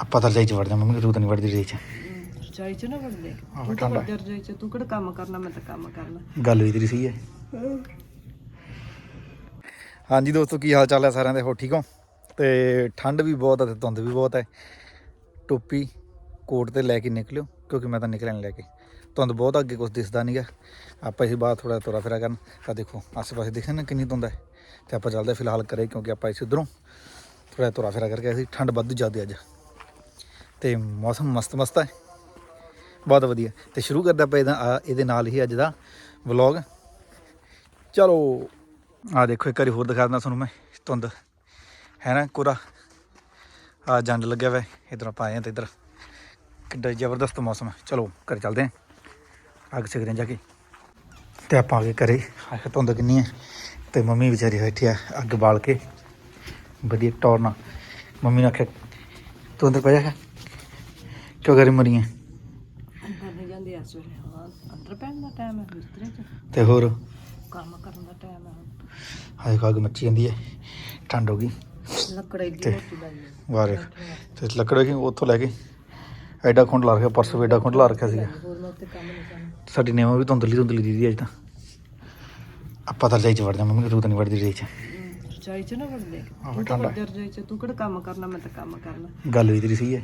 ਆਪਾਂ ਤਾਂ ਰਜਾਈ ਚ ਵੜ ਜਾ ਮੰਮੀ ਤੂੰ ਤਾਂ ਨਹੀਂ ਵੜਦੀ ਰਜਾਈ ਚ। ਚਾਈ ਚ ਨਾ ਵੜਦੇ। ਆਹੋ, ਤੂੰ ਤਾਂ ਠੰਡਾ। ਰਜਾਈ ਚ ਤੂੰ ਕਿਹੜਾ ਕੰਮ ਕਰਨਾ ਮੈਂ ਤਾਂ ਕੰਮ ਕਰਨਾ। ਗੱਲ ਵੀ ਤੇਰੀ ਸਹੀ ਹੈ। ਹਾਂਜੀ ਦੋਸਤੋ ਕੀ ਹਾਲ ਚਾਲ ਹੈ ਸਾਰਿਆਂ ਦੇ? ਹੋ ਠੀਕ ਹੋ? ਤੇ ਠੰਡ ਵੀ ਬਹੁਤ ਹੈ ਤੇ ਧੁੰਦ ਵੀ ਬਹੁਤ ਹੈ। ਟੋਪੀ ਕੋਟ ਤੇ ਲੈ ਕੇ ਨਿਕਲਿਓ ਕਿਉਂਕਿ ਮੈਂ ਤਾਂ ਨਿਕਲਿਆ ਨਹੀਂ ਲੈ ਕੇ। ਧੁੰਦ ਬਹੁਤ ਅੱਗੇ ਕੁਝ ਦਿਸਦਾ ਨਹੀਂਗਾ ਆਪਾਂ ਇਸ ਬਾਅਦ ਥੋੜਾ ਤੁਰਾ ਫਿਰਾ ਕਰਨ। ਤਾਂ ਦੇਖੋ ਆਸੇ ਪਾਸੇ ਦਿਖਣ ਨਾ ਕਿੰਨੀ ਧੁੰਦ ਹੈ। ਤੇ ਆਪਾਂ ਚੱਲਦੇ ਫਿਲਹਾਲ ਕਰੇ ਕਿਉਂਕਿ ਆਪਾਂ ਇਸ ਉਧਰੋਂ ਥੋੜਾ ਤੁਰਾ ਫਿਰਾ ਕਰਕੇ ਅਸੀਂ ਠੰਡ ਵੱਧ ਜਾਂਦੀ ਅੱਜ। ਤੇ ਮੌਸਮ ਮਸਤ ਮਸਤ ਹੈ। ਬਹੁਤ ਵਧੀਆ। ਤੇ ਸ਼ੁਰੂ ਕਰਦਾ ਆਪਾਂ ਇਹਦਾ ਇਹਦੇ ਨਾਲ ਹੀ ਅੱਜ ਦਾ ਵਲੌਗ। ਚਲੋ, ਆ ਦੇਖੋ, ਇੱਕ ਵਾਰੀ ਹੋਰ ਦਿਖਾ ਦਿੰਦਾ ਤੁਹਾਨੂੰ ਮੈਂ, ਧੁੰਦ। ਹੈ ਨਾ, ਕੋਰਾ। ਆ ਜੰਡ ਲੱਗਿਆ ਵਾ, ਇਧਰ ਆਪਾਂ ਆਏ ਹਾਂ ਤੇ ਇਧਰ। ਕਿੱਡਾ ਜ਼ਬਰਦਸਤ ਮੌਸਮ ਹੈ। ਚਲੋ, ਘਰ ਚੱਲਦੇ ਹਾਂ। ਅੱਗ ਸਿਕਰੇ ਜਾ ਕੇ। ਤੇ ਆਪਾਂ ਆ ਕੇ ਘਰੇ। ਆਹ ਧੁੰਦ ਕਿੰਨੀ ਹੈ। ਤੇ ਮੰਮੀ ਵਿਚਾਰੀ ਬੈਠੀ ਆ ਅੱਗ ਬਾਲ ਕੇ। ਵਧੀਆ ਟੌਰ ਨਾਲ। ਮੰਮੀ ਨੇ ਆਖਿਆ, ਧੁੰਦ ਅੰਦਰ ਪੈ ਜਾ ਕਿਉਂ ਕਰੀ ਮਰੀ ਹੈ? ਅੰਦਰ ਨਹੀਂ ਜਾਂਦੇ ਇਸ ਵੇਲੇ ਹਾਂ ਅੰਦਰ ਪੈਣ ਦਾ ਟਾਈਮ ਹੈ ਬਿਸਤਰੇ 'ਚ। ਤੇ ਹੋਰ? ਕੰਮ ਕਰਨ ਦਾ ਟਾਈਮ ਹੈ ਹੁਣ। ਹਾਏ ਕਾਗ ਮੱਚੀ ਜਾਂਦੀ ਹੈ ਠੰਡ ਹੋ ਗਈ। ਲੱਕੜ ਏਡੀ ਤੇ- ਮੋਟੀ ਲਾਈ ਹੈ। ਵਾਰੇ ਤੇ ਲੱਕੜ ਕਿ ਉੱਥੋਂ ਲੈ ਕੇ ਐਡਾ ਖੁੰਡ ਲਾ ਰੱਖਿਆ ਪਰਸੋਂ ਵੀ ਐਡਾ ਖੁੰਡ ਲਾ ਰੱਖਿਆ ਸੀਗਾ। ਹੋਰ ਮੈਂ ਉੱਤੇ ਕੰਮ ਨਹੀਂ ਕਰਨਾ। ਸਾਡੀ ਨੇਵਾ ਵੀ ਧੁੰਦਲੀ ਧੁੰਦਲੀ ਦੀਦੀ ਅੱਜ ਤਾਂ। ਆਪਾਂ ਤਾਂ ਰਜਾਈ ਚ ਵੜ ਜਾ ਮੰਮੀ ਤੂੰ ਤਾਂ ਨਹੀਂ ਵੜਦੀ ਰਜਾਈ ਚ। ਚਾਈ ਚ ਨਾ ਵੜਦੇ। ਆਹੋ, ਤੂੰ ਤਾਂ ਠੰਡਾ। ਵੜਦੇ ਰਜਾਈ ਚ ਤੂੰ ਕਿਹੜਾ ਕੰਮ ਕਰਨਾ ਮੈਂ ਤਾਂ ਕੰਮ ਕਰਨਾ। ਗੱਲ ਵੀ ਤੇਰੀ ਸਹੀ ਹੈ।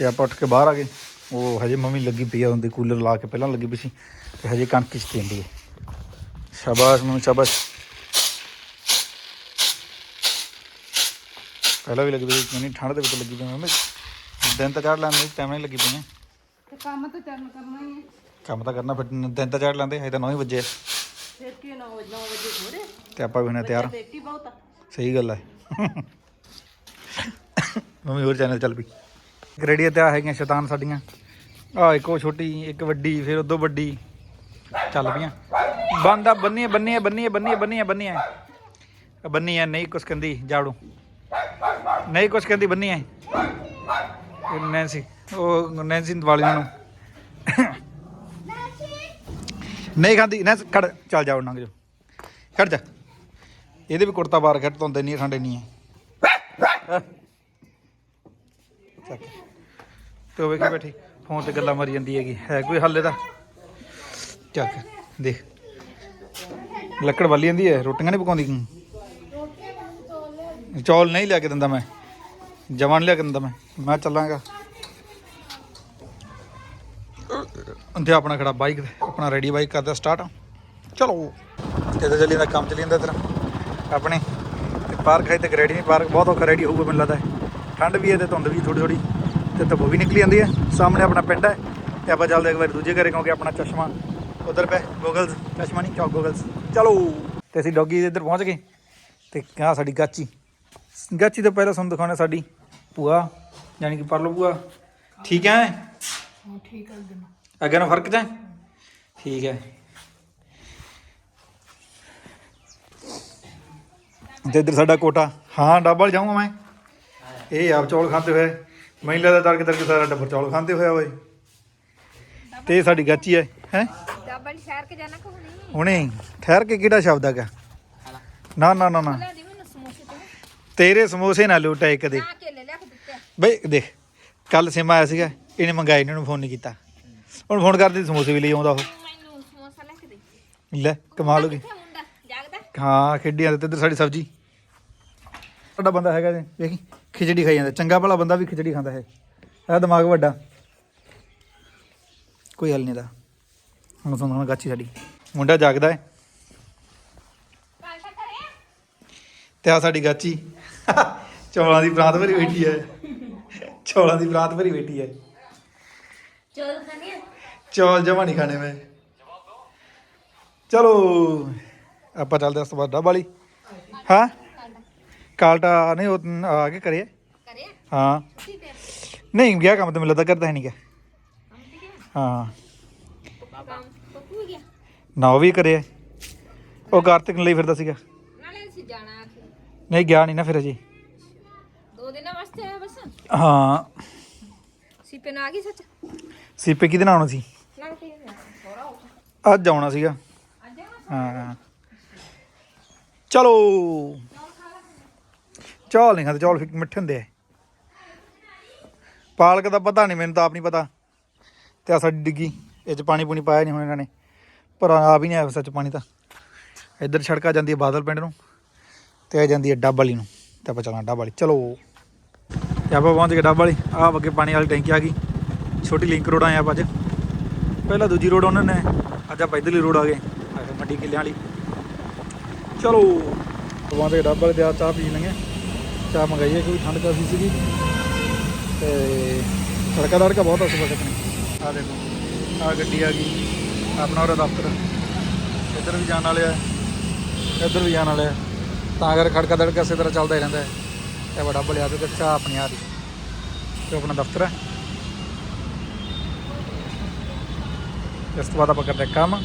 ਤੇ ਆਪਾਂ ਉੱਠ ਕੇ ਬਾਹਰ ਆ ਗਏ। ਉਹ ਹਜੇ ਮੰਮੀ ਲੱਗੀ ਪਈ ਆ ਹੁੰਦੀ ਕੂਲਰ ਲਾ ਕੇ ਪਹਿਲਾਂ ਲੱਗੀ ਪਈ ਸੀ ਤੇ ਹਜੇ ਕਣਕ ਚ ਪੈਂਦੀ ਹੈ। ਸ਼ਾਬਾਸ਼ ਮੰਮੀ ਸ਼ਾਬਾਸ਼। ਪਹਿਲਾਂ ਵੀ ਲੱਗੀ ਪਈ ਸੀ ਮੈਨੂੰ ਠੰਡ ਦੇ ਵਿੱਚ ਲੱਗੀ ਪਈ ਮੰਮੀ। ਦਿਨ ਤਾਂ ਚੜ ਲੈਂਦੇ ਟਾਈਮ ਨਹੀਂ ਲੱਗੀ ਪਈਆਂ ਤੇ ਕੰਮ ਤਾਂ ਚੱਲ ਕਰਨਾ ਹੀ ਹੈ। ਕੰਮ ਤਾਂ ਕਰਨਾ ਫਿਰ ਦਿਨ ਤਾਂ ਚੜ ਲੈਂਦੇ ਹਜੇ ਤਾਂ 9 ਵਜੇ ਆ। ਫਿਰ ਕੀ 9 ਵਜੇ 9 ਵਜੇ ਥੋੜੇ ਤੇ ਆਪਾਂ ਵੀ ਹੁਣੇ ਤਿਆਰ। ਬੇਟੀ ਬਹੁਤ। ਆ ਸਹੀ ਗੱਲ ਹੈ। ਮੰਮੀ ਹੋਰ ਚੈਨਲ ਚੱਲ ਪਈ। ਗ੍ਰੇਡੀਆਂ ਤੇ ਆ ਹੈਗੀਆਂ ਸ਼ੈਤਾਨ ਸਾਡੀਆਂ। ਆ ਇੱਕ ਉਹ ਛੋਟੀ, ਇੱਕ ਵੱਡੀ, ਫਿਰ ਉਦੋਂ ਵੱਡੀ। ਚੱਲ ਪਈਆਂ। ਬੰਦਾ ਬੰਨੀਏ ਬੰਨੀਏ ਬੰਨੀਏ ਬੰਨੀਏ ਬੰਨੀਏ ਬੰਨੀਏ ਬੰਨੀਏ ਨਹੀਂ ਕੁਛ ਕਹਿੰਦੀ, ਜਾੜੂ। ਨਹੀਂ ਕੁਛ ਕਹਿੰਦੀ ਬੰਨੀ ਇਹ ਨੈਂਸੀ, ਉਹ ਨੈਂਸੀ ਵਾਲੀ ਨੂੰ। ਨਹੀਂ ਖਾਂਦੀ, ਨੈਂਸ, ਖੜ, ਚੱਲ ਜਾ ਨੰਗ ਜਾ ਖੜ ਜਾ। ਇਹਦੇ ਵੀ ਕੁੜਤਾ ਬਾਹਰ ਖੱਟ ਧੁੰਦੇ ਨਹੀਂ ਠੰਡੇ ਨਹੀਂ ਹੈ। ਚੱਕ। ਤੇ ਉਹ ਵੇਖੀ ਬੈਠੀ। ਫੋਨ ਤੇ ਗੱਲਾਂ ਮਾਰੀ ਜਾਂਦੀ ਹੈਗੀ। ਹੈ ਕੋਈ ਹੱਲ ਇਹਦਾ? ਚੱਕ ਦੇਖ। ਲੱਕੜ ਵਾਲੀ ਜਾਂਦੀ ਹੈ ਰੋਟੀਆਂ ਨਹੀਂ ਪਕਾਉਂਦੀ। ਚੌਲ ਨਹੀਂ ਲਿਆ ਕੇ ਦਿੰਦਾ ਮੈਂ। ਜਵਾਨ ਲਿਆ ਕੇ ਦਿੰਦਾ ਮੈਂ। ਮੈਂ ਚੱਲਾਂਗਾ। ਤੇ ਆਪਣਾ ਖੜਾ ਬਾਈਕ ਆਪਣਾ ਰੈਡੀ ਬਾਈਕ ਕਰਦਾ ਸਟਾਰਟ ਚਲੋ। ਤੇ ਚੱਲੀ ਜਾਂਦਾ ਕੰਮ ਚੱਲੀ ਜਾਂਦਾ ਤੇਰਾ ਆਪਣੇ ਪਾਰਕ ਹੈ ਤੇ ਰੈਡੀ ਨਹੀਂ ਪਾਰਕ ਬਹੁਤ ਔਖਾ ਰੈਡੀ ਹੋਊਗਾ ਮੈਨੂੰ ਲੱਗਦਾ। ਠੰਡ ਵੀ ਹੈ ਤੇ ਧੁੰਦ ਵੀ ਥੋੜੀ ਥੋੜੀ ਤੇ ਧੁੱਪ ਵੀ ਨਿਕਲੀ ਜਾਂਦੀ ਹੈ। ਸਾਹਮਣੇ ਆਪਣਾ ਪਿੰਡ ਹੈ। ਤੇ ਆਪਾਂ ਚੱਲਦੇ ਇੱਕ ਵਾਰ ਦੂਜੇ ਘਰੇ ਕਿਉਂਕਿ ਆਪਣਾ ਚਸ਼ਮਾ ਉਧਰ ਪੈ ਗੋਗਲਸ ਚਸ਼ਮਾ ਨਹੀਂ ਚੌਕ ਗੋਗਲਸ ਚਲੋ। ਤੇ ਅਸੀਂ ਡੌਗੀ ਦੇ ਇੱਧਰ ਪਹੁੰਚ ਗਏ। ਤੇ ਕਹਾਂ ਸਾਡੀ ਗਾਚੀ। ਗਾਚੀ ਤੋਂ ਪਹਿਲਾਂ ਤੁਹਾਨੂੰ ਦਿਖਾਉਣਾ ਸਾਡੀ ਭੂਆ ਯਾਨੀ ਕਿ ਪਰਲੋ ਭੂਆ। ਠੀਕ ਹੈ? ਹਾਂ ਠੀਕ ਹੈ ਅੱਗੇ ਨਾਲ। ਫ਼ਰਕ ਤਾਂ ਹੈ? ਠੀਕ ਹੈ। ਤੇ ਇੱਧਰ ਸਾਡਾ ਕੋਟਾ। ਹਾਂ ਡਬਲ ਜਾਊਂਗਾ ਮੈਂ। ਇਹ ਆਪ ਚੌਲ ਖਾਂਦੇ ਹੋਏ। ਮੈਨੂੰ ਲੱਗਦਾ ਤੜਕੇ ਤੜਕੇ ਸਾਰਾ ਟੱਬਰ ਚੌਲ ਖਾਂਦੇ ਹੋਇਆ ਓਏ ਤੇ ਇਹ ਸਾਡੀ ਗਾਚੀ ਹੈ ਹੈ? ਡਬਲ ਸ਼ਹਿਰ ਕੇ ਜਾਣਾ ਕਿ ਨਹੀਂ ਹੁਣੇ ਠਹਿਰ ਕੇ ਕਿਹੜਾ ਸ਼ਬਦ ਹੈਗਾ? ਨਾ ਨਾ ਨਾ ਨਾ। ਲੈ ਦੀ ਮੈਨੂੰ ਸਮੋਸੇ ਤੇ। ਤੇਰੇ ਸਮੋਸੇ ਨਾ ਲੁੱਟਾਏ ਕਦੇ ਨਾ ਕੇਲੇ ਲਿਆ ਕੇ ਦਿੱਤੇ ਬਈ ਦੇਖ ਕੱਲ ਸਿਮਾ ਆਇਆ ਸੀਗਾ ਇਹਨੇ ਮੰਗਾਇਆ ਇਹਨਾਂ ਨੂੰ ਫੋਨ ਨਹੀਂ ਕੀਤਾ। ਹੁਣ ਫੋਨ ਕਰਦੇ ਸਮੋਸੇ ਵੀ ਲਈ ਆਉਂਦਾ ਉਹ। ਮੈਨੂੰ ਸਮੋਸਾ ਲੈ ਕੇ ਦੇ। ਲੈ ਕਮਾਲ ਹੋ ਗਈ। ਕਿੱਥੇ ਮੁੰਡਾ? ਜਾਗਦਾ? ਹਾਂ ਖੇਡੀਆਂ ਤੇ ਇੱਧਰ ਸਾਡੀ ਸਬਜ਼ੀ। ਸਾਡਾ ਬੰਦਾ ਹੈਗਾ ਜੀ। ਵੇਖੀ ਖਿਚੜੀ ਖਾਈ ਜਾਂਦਾ। ਚੰਗਾ ਭਲਾ ਬੰਦਾ ਵੀ ਖਿਚੜੀ ਖਾਂਦਾ ਹੈ ਇਹਦਾ ਦਿਮਾਗ ਵੱਡਾ। ਕੋਈ ਹੱਲ ਨਹੀਂ ਦਾ ਹੁਣ ਹੁਣ ਗਾਚੀ ਸਾਡੀ। ਮੁੰਡਾ ਜਾਗਦਾ ਹੈ। ਤੇ ਆ ਸਾਡੀ ਗਾਚੀ। ਚੌਲਾਂ ਦੀ ਬਰਾਤ ਭਰੀ ਬੈਠੀ ਹੈ। ਚੌਲਾਂ ਦੀ ਬਰਾਤ ਭਰੀ ਬੈਠੀ ਹੈ। ਚੋਲ ਖਾਣੇ? ਚੌਲ ਜਮਾ ਨਹੀਂ ਖਾਣੇ ਮੈਂ। ਚਲੋ ਆਪਾਂ ਚੱਲਦੇ ਹਾਂ ਉਸ ਤੋਂ ਬਾਅਦ ਡੱਬ ਵਾਲੀ। ਹਾਂ? ਕਾਲਟਾ ਨਹੀਂ ਉਹ ਆ ਕੇ ਕਰੇ ਕਰੇ ਹਾਂ। ਨਹੀਂ ਗਿਆ ਕੰਮ ਤੇ ਮੈਨੂੰ ਲੱਗਦਾ ਕਰਦਾ ਹੈ ਨਹੀਂ ਗਿਆ। ਹੈ। ਨਾ ਉਹ ਵੀ ਕਰੇ ਉਹ ਕਾਰਤਿਕ ਲਈ ਫਿਰਦਾ ਸੀਗਾ। ਨਾਲੇ ਅਸੀਂ ਜਾਣਾ ਆਖੇ। ਨਹੀਂ ਗਿਆ ਨਹੀਂ ਨਾ ਫਿਰ ਅਜੇ। ਦੋ ਦਿਨਾਂ ਵਾਸਤੇ ਆਇਆ ਬਸ? ਹਾਂ। ਸੀਪੇ ਨਾ ਆ ਗਈ ਸੱਚ? ਸੀਪੇ ਕਿਹਦੇ ਨਾਲ ਆਉਣਾ ਸੀ? ਅੱਜ ਆਉਣਾ ਸੀਗਾ। ਹਾਂ। ਚਲੋ। ਚੌਲ ਨਹੀਂ ਖਾਂਦੇ, ਚੌਲ ਫਿਰ ਮਿੱਠੇ ਹੁੰਦੇ ਆ। ਪਾਲਕ ਦਾ ਪਤਾ ਨਹੀਂ, ਮੈਨੂੰ ਤਾਂ ਆਪ ਨਹੀਂ ਪਤਾ। ਤੇ ਆ ਸਾਡੀ ਡਿੱਗੀ, ਇਹ ਚ ਪਾਣੀ ਪੂਣੀ ਪਾਇਆ ਨਹੀਂ ਹੁਣ ਇਹਨਾਂ ਨੇ। ਪਰ ਆ ਵੀ ਨਹੀਂ ਆਇਆ ਸੱਚ ਪਾਣੀ ਤਾਂ। ਇੱਧਰ ਛੜਕਾ ਜਾਂਦੀ ਹੈ ਬਾਦਲ ਪਿੰਡ ਨੂੰ, ਤੇ ਆ ਜਾਂਦੀ ਹੈ ਡੱਬ ਵਾਲੀ ਨੂੰ। ਤੇ ਆਪਾਂ ਚੱਲਣਾ ਡੱਬ ਵਾਲੀ, ਚਲੋ। ਤੇ ਆਪਾਂ ਪਹੁੰਚ ਗਏ ਡੱਬ ਵਾਲੀ, ਆਹ ਅੱਗੇ ਪਾਣੀ ਵਾਲੀ ਟੈਂਕੀ ਆ ਗਈ। ਛੋਟੀ ਲਿੰਕ ਰੋਡ ਆਏ ਆਪਾਂ ਅੱਜ। ਪਹਿਲਾਂ ਦੂਜੀ ਰੋਡ ਉਹਨਾਂ ਨੇ, ਅੱਜ ਆਪਾਂ ਇੱਧਰਲੀ ਰੋਡ ਆ ਗਏ। ਆ ਕਿੱਲਿਆਂ ਵਾਲੀ। ਚਲੋ। ਪਹੁੰਚ ਗਏ ਡੱਬ ਵਾਲੀ, ਤੇ ਆ ਚਾਹ ਪੀ ਲੈਂਗੇ ਚਾਹ ਮੰਗਾਈ ਹੈ, ਕਿਉਂਕਿ ਠੰਡ ਕਾਫੀ ਸੀਗੀ। ਤੇ ਸੜਕਾਂ ਦਾ ਬਹੁਤ ਆ ਸੁਬਹ ਤੱਕ ਆ ਦੇਖੋ, ਆ ਗੱਡੀ ਆ ਗਈ, ਆਪਣਾ ਉਹਦਾ ਦਫ਼ਤਰ। ਇੱਧਰ ਵੀ ਜਾਣ ਵਾਲੇ ਆ, ਇੱਧਰ ਵੀ ਜਾਣ ਵਾਲੇ ਆ। ਤਾਂ ਅਗਰ ਖੜਕਾ ਦੜਕਾ ਇਸੇ ਤਰ੍ਹਾਂ ਚੱਲਦਾ ਹੀ ਰਹਿੰਦਾ ਹੈ। ਤੇ ਬੜਾ ਬਲਿਆ ਤੇ ਚਾਹ ਆਪਣੀ ਆ ਦੀ ਤੇ ਆਪਣਾ ਦਫ਼ਤਰ ਹੈ। ਇਸ ਤੋਂ ਬਾਅਦ ਆਪਾਂ ਕਰਦੇ ਕੰਮ।